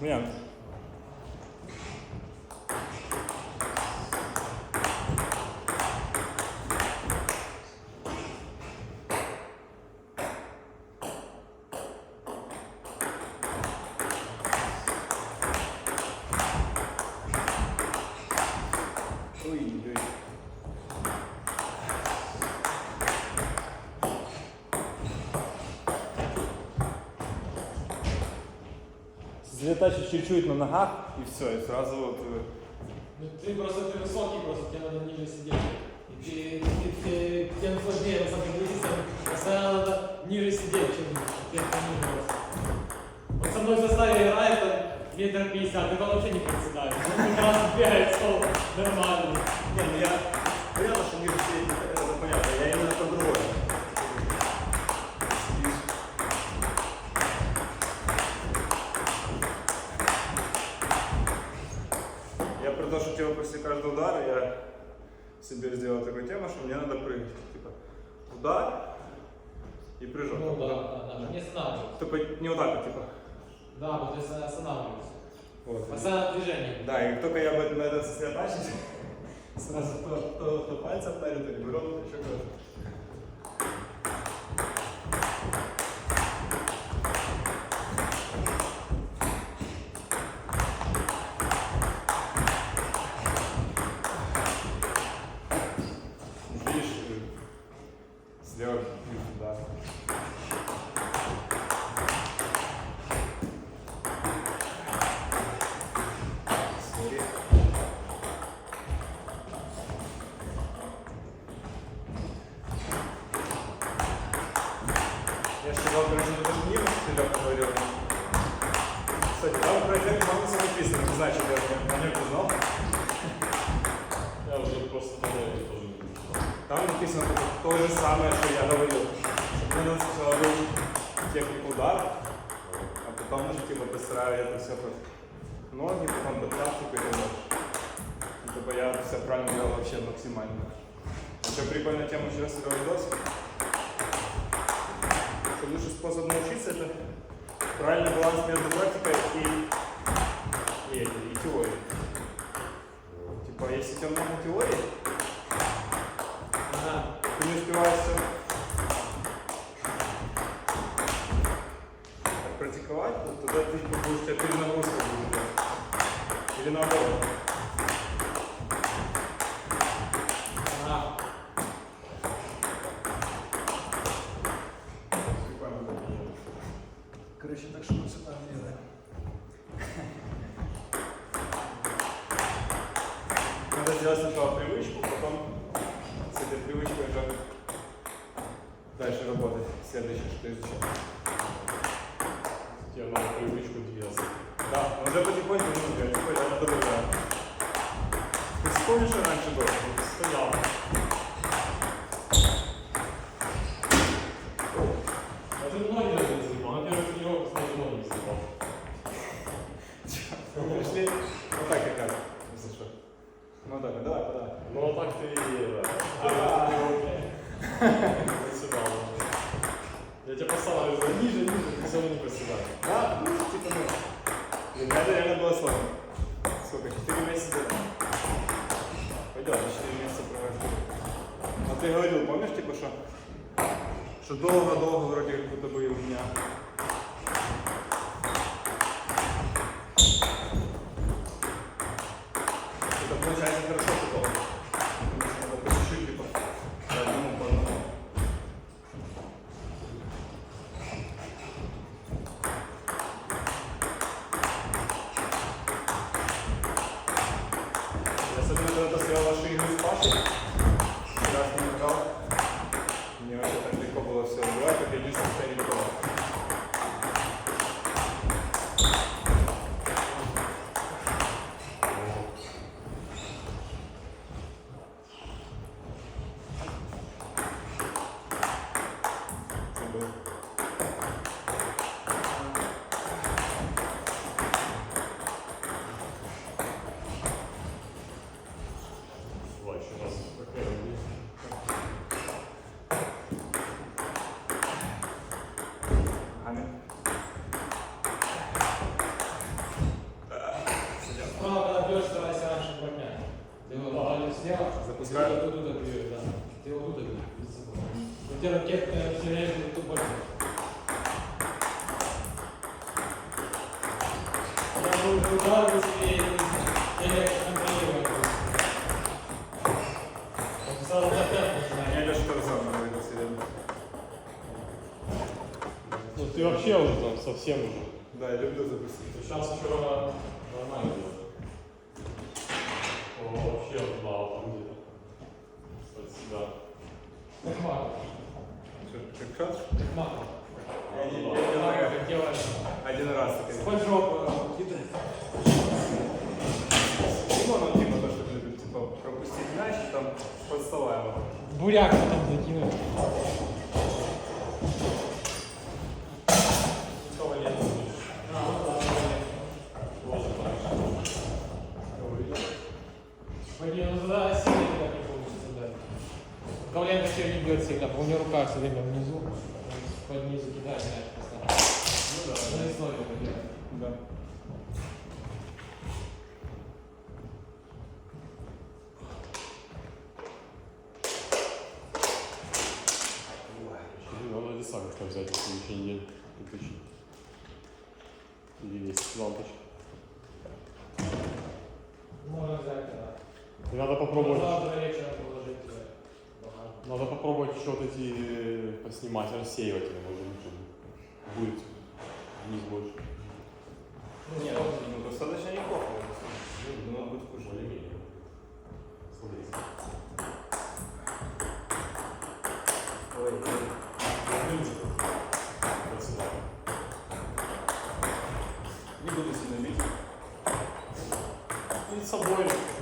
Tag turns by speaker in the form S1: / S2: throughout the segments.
S1: 怎么？Сосредотачивать чуть-чуть на ногах и все, и сразу вот э,
S2: Ну, ты просто ты высокий, просто тебе надо ниже сидеть. И ты, ты, ты, тем сложнее на самом деле. Постоянно надо ниже сидеть, чем пониже просто. Он со мной в заставе играет, метр пятьдесят, это вообще не приседает. Он как раз бегает, стол, нормально.
S1: Не, ну я понятно, что ниже сидеть, это понятно, я именно про другое. Сидишь. Я про то, что типа после каждого удара я себе сделал такую тему, что мне надо прыгать. Типа удар и прыжок.
S2: Ну да, да, да, не останавливайся.
S1: Только не вот так вот, типа.
S2: Да, вот ты останавливайся.
S1: Вот.
S2: Постоянно движение.
S1: Да, и как только я об этом на это сосредотачиваюсь, сразу то, то, то пальцем вдарит, то ребром, то еще куда-то. Ноги, потом под практику и так дальше. Ну, Типа я все правильно делал вообще максимально. Еще прикольная тема вчера смотрел видосик. Что лучший способ научиться это правильный баланс между практикой и, и, этой, и теорией. Типа, если у тебя много теории,
S2: Ага.
S1: ты не успеваешь все практиковать, то тогда ты будешь тебя перенагрузка будет. Наоборот.
S2: Ага.
S1: Короче, так что мы сюда делаем. Надо сделать сначала
S2: Ракетка все время будет. Я быстрее, я не контролирую. Он сразу за.
S1: Я Леша Тарзан говорил сегодня.
S3: Ну ты вообще уже там совсем уже.
S1: Да, я люблю запустить.
S3: Сейчас вчера нормально
S1: Что, как
S2: мало.
S1: Я
S2: делаешь.
S1: Один раз.
S2: Спать жопу.
S1: Ну, ну, типа то, что любит, типа, пропустить мяч, там, под стола его.
S2: Буряк там закинуть.
S3: Никого нет.
S2: А, вот так.
S3: Тоже так.
S2: Блин, ну тогда сильно никак не получится, да. Коваленко вообще не бьет всегда, у него рука все время внизу. Он Под низу кидает мяч постоянно.
S1: Ну да.
S2: На основе бьет.
S1: Да.
S3: Ну, Надо десантика Притащить. Или есть лампочка.
S2: Можно взять, да.
S3: И надо попробовать.
S2: Завтра вечером положить туда.
S3: Надо попробовать еще вот эти э, поснимать, рассеиватели, может лучше будет вниз больше.
S2: Ну,
S1: Не,
S2: что?
S1: ну, достаточно неплохо. Ну, надо будет хуже.
S3: Более-менее. Смотри.
S1: Ой, ой.
S3: Вот сюда.
S1: Не буду сильно бить.
S3: И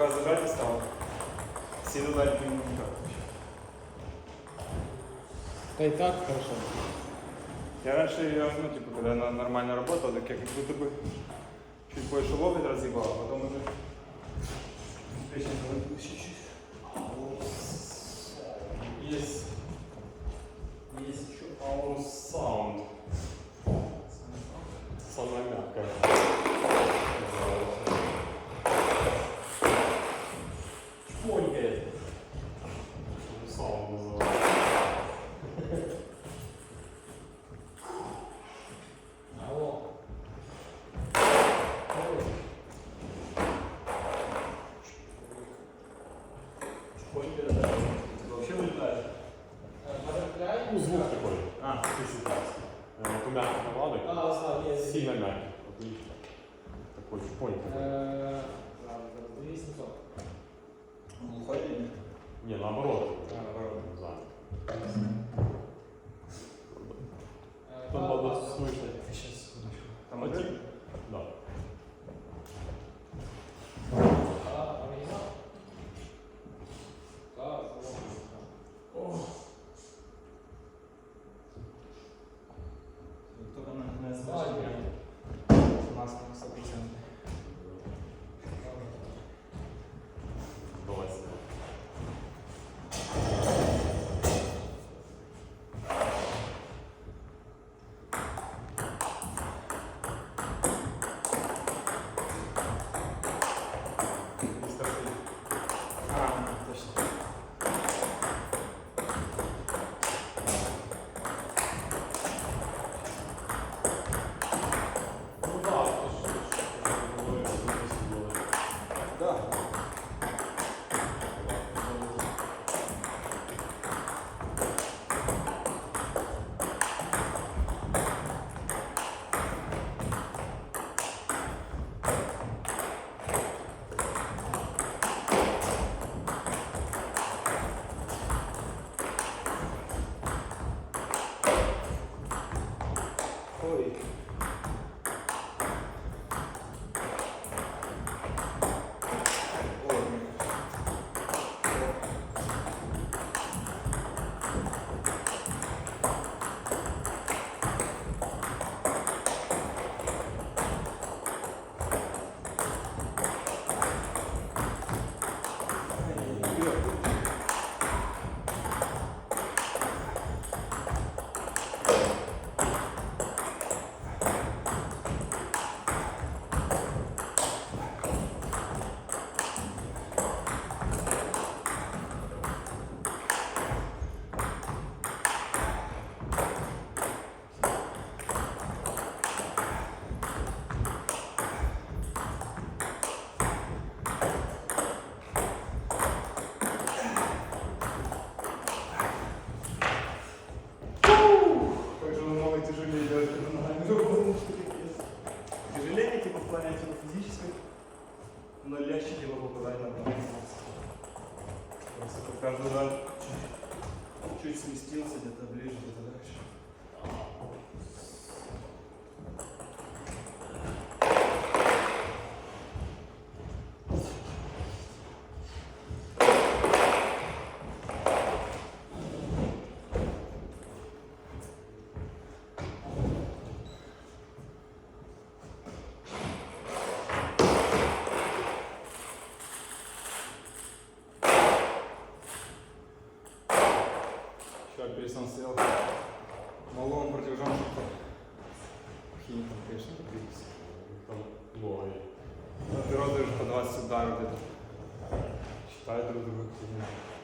S2: Рука
S1: зажата стала. Сильно дать не никак.
S2: Да и так хорошо.
S1: Я раньше ее, ну, типа, когда она нормально работала, так я как будто бы чуть больше локоть разъебал, а потом уже... Песня Считай друг друга.
S3: Э,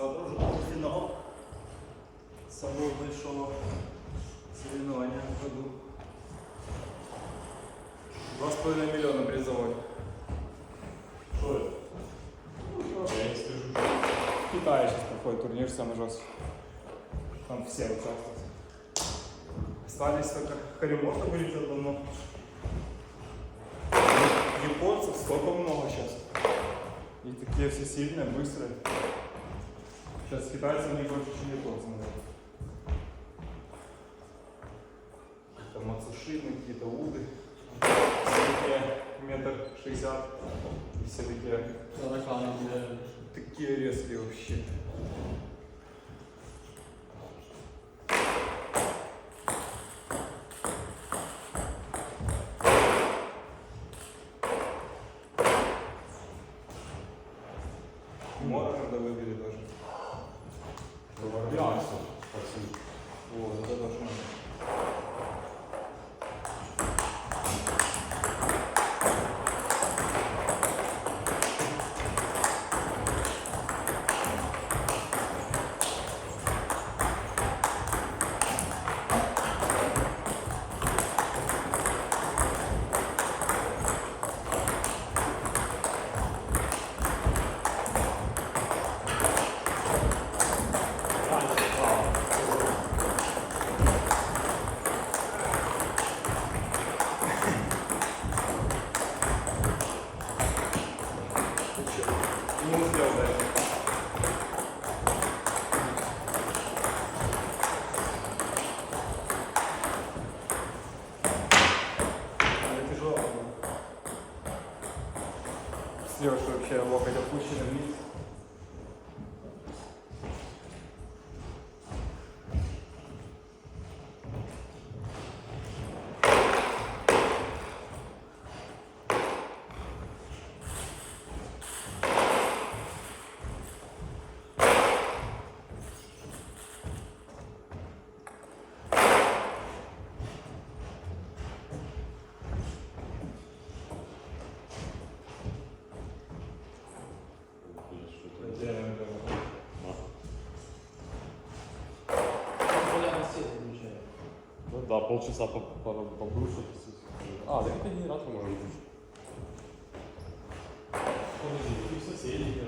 S3: Загруженого фінал. З собою
S1: большого соревнования в году. 2,5 миллиона призовой.
S3: Что? Я не скажу.
S1: В Китае сейчас проходит турнир самый жесткий. Там все участвуют. Остались только Хариморта вылетел давно. Японцев сколько много сейчас. И такие все сильные, быстрые. Сейчас китайцы не больше, чем наверное. Какие-то Мацушины, какие-то Уды. Все такие метр шестьдесят. И все
S3: полчаса побрушить. А, да это генератор может быть. Подожди, и в соседей,